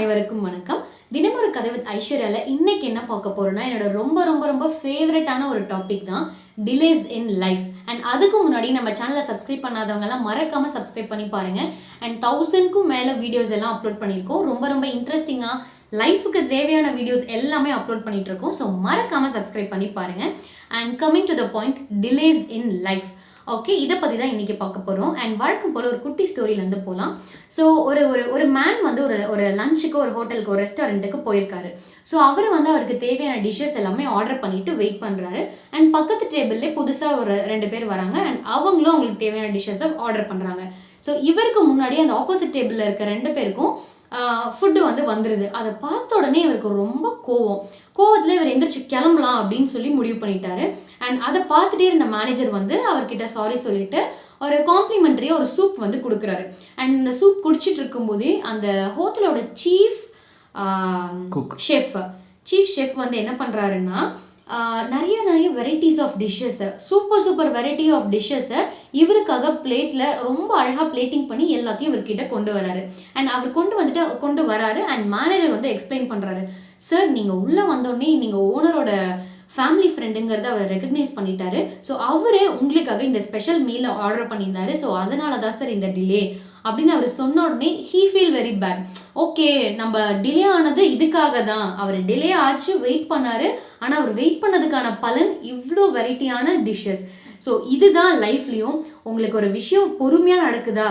அனைவருக்கும் வணக்கம். ஒரு கதை வித் ஐஸ்வர்யாவில் இன்னைக்கு என்ன பார்க்க போறோம்னா என்னோட ரொம்ப ரொம்ப ரொம்ப ஃபேவரட்டான ஒரு டாபிக் தான் டிலேஸ் இன் லைஃப் அண்ட் அதுக்கு முன்னாடி நம்ம சேனலை சப்ஸ்கிரைப் பண்ணாதவங்கலாம் மறக்காம சப்ஸ்கிரைப் பண்ணி பாருங்க. அண்ட் தௌசண்ட்க்கும் மேலே வீடியோஸ் எல்லாம் அப்லோட் பண்ணியிருக்கோம். ரொம்ப ரொம்ப இன்ட்ரெஸ்டிங்காக லைஃபுக்கு தேவையான வீடியோஸ் எல்லாமே அப்லோட் பண்ணிட்டு இருக்கோம். ஸோ மறக்காம சப்ஸ்கிரைப் பண்ணி பாருங்க. And coming to the point delays in life okay இதை பற்றி தான் இன்றைக்கி பார்க்க போகிறோம் அண்ட் வழக்கம் போல் ஒரு குட்டி ஸ்டோரியிலேருந்து போகலாம் ஸோ ஒரு ஒரு ஒரு மேன் வந்து ஒரு ஒரு லஞ்சுக்கு ஒரு ஹோட்டலுக்கு ஒரு ரெஸ்டாரண்ட்டுக்கு போயிருக்காரு. ஸோ அவர் வந்து அவருக்கு தேவையான டிஷ்ஷஸ் எல்லாமே ஆர்டர் பண்ணிவிட்டு வெயிட் பண்ணுறாரு அண்ட் பக்கத்து டேபிள்லேயே புதுசாக ஒரு ரெண்டு பேர் வராங்க. அண்ட் அவங்களும் அவங்களுக்கு தேவையான டிஷ்ஷஸை ஆர்டர் பண்ணுறாங்க ஸோ இவருக்கு முன்னாடி அந்த ஆப்போசிட் டேபிளில் இருக்க ரெண்டு பேருக்கும் ஃபுட்டு வந்து வந்துடுது அதை பார்த்த உடனே இவருக்கு ரொம்ப கோவம். கோவத்தில் இவர் எந்திரிச்சு கிளம்பலாம் அப்படின்னு சொல்லி முடிவு பண்ணிட்டாரு. அண்ட் அதை பார்த்துட்டே இருந்த மேனேஜர் வந்து அவர்கிட்ட சாரி சொல்லிட்டு ஒரு காம்ப்ளிமெண்ட்ரியாக ஒரு சூப் வந்து கொடுக்குறாரு. அண்ட் இந்த சூப் குடிச்சிட்டு இருக்கும்போதே அந்த ஹோட்டலோட சீஃப். ஷெஃப் சீஃப் ஷெஃப் வந்து என்ன பண்ணுறாருன்னா நிறைய நிறைய வெரைட்டிஸ் ஆஃப் டிஷ்ஷஸை சூப்பர் சூப்பர் வெரைட்டி ஆஃப் டிஷ்ஷஸை இவருக்காக பிளேட்டில் ரொம்ப அழகாக பிளேட்டிங் பண்ணி எல்லாத்தையும் இவர்கிட்ட கொண்டு வராரு. அண்ட் அவர் கொண்டு வந்துட்டு கொண்டு வராரு. அண்ட் மேனேஜர் வந்து எக்ஸ்பிளைன் பண்ணுறாரு சார் நீங்கள் உள்ளே வந்தோடனே நீங்கள் ஓனரோட ஃபேமிலி ஃப்ரெண்டுங்கிறத அவர் ரெக்கக்னைஸ் பண்ணிட்டாரு. ஸோ அவரே உங்களுக்காக இந்த ஸ்பெஷல் மீலை ஆர்டர் பண்ணியிருந்தாரு. ஸோ அதனால தான் சார் இந்த டிலே அப்படின்னு அவர் சொன்ன உடனே he feel very bad okay நம்ம டிலே ஆனது இதுக்காக தான் அவர் டிலே ஆச்சு வெயிட் பண்ணார். ஆனால் அவர் வெயிட் பண்ணதுக்கான பலன் இவ்வளோ வெரைட்டியான டிஷ்ஷஸ் ஸோ இதுதான் லைஃப்லேயும் உங்களுக்கு ஒரு விஷயம் பொறுமையாக நடக்குதா?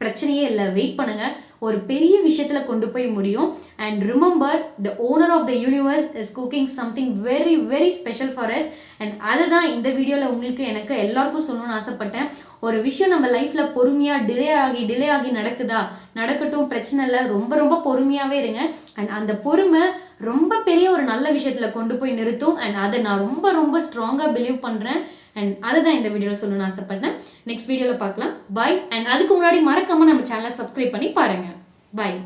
பிரச்சனையே இல்லை. வெயிட் பண்ணுங்க. ஒரு பெரிய விஷயத்தில் கொண்டு போய் முடியும். And remember the owner of the universe is cooking something very very special for us and அதை தான் இந்த வீடியோவில் உங்களுக்கு எனக்கு எல்லாருக்கும் சொல்லணும்னு ஆசைப்பட்டேன். ஒரு விஷயம் நம்ம லைஃப்பில் பொறுமையாக டிலே ஆகி டிலே ஆகி நடக்குதா? நடக்கட்டும் பிரச்சனை இல்லை. ரொம்ப ரொம்ப பொறுமையாகவே இருங்க. அண்ட் அந்த பொறுமை ரொம்ப பெரிய ஒரு நல்ல விஷயத்தில் கொண்டு போய் நிறுத்தும். அண்ட் அதை நான் ரொம்ப ரொம்ப ஸ்ட்ராங்காக பிலீவ் பண்ணுறேன் அண்ட் அதை தான் இந்த வீடியோவில் சொல்லணும்னு ஆசைப்பட்டேன் நெக்ஸ்ட் வீடியோவில் பார்க்கலாம். பாய் அண்ட் அதுக்கு முன்னாடி மறக்காமல் நம்ம சேனலை சப்ஸ்கிரைப் பண்ணி பாருங்கள் பாய்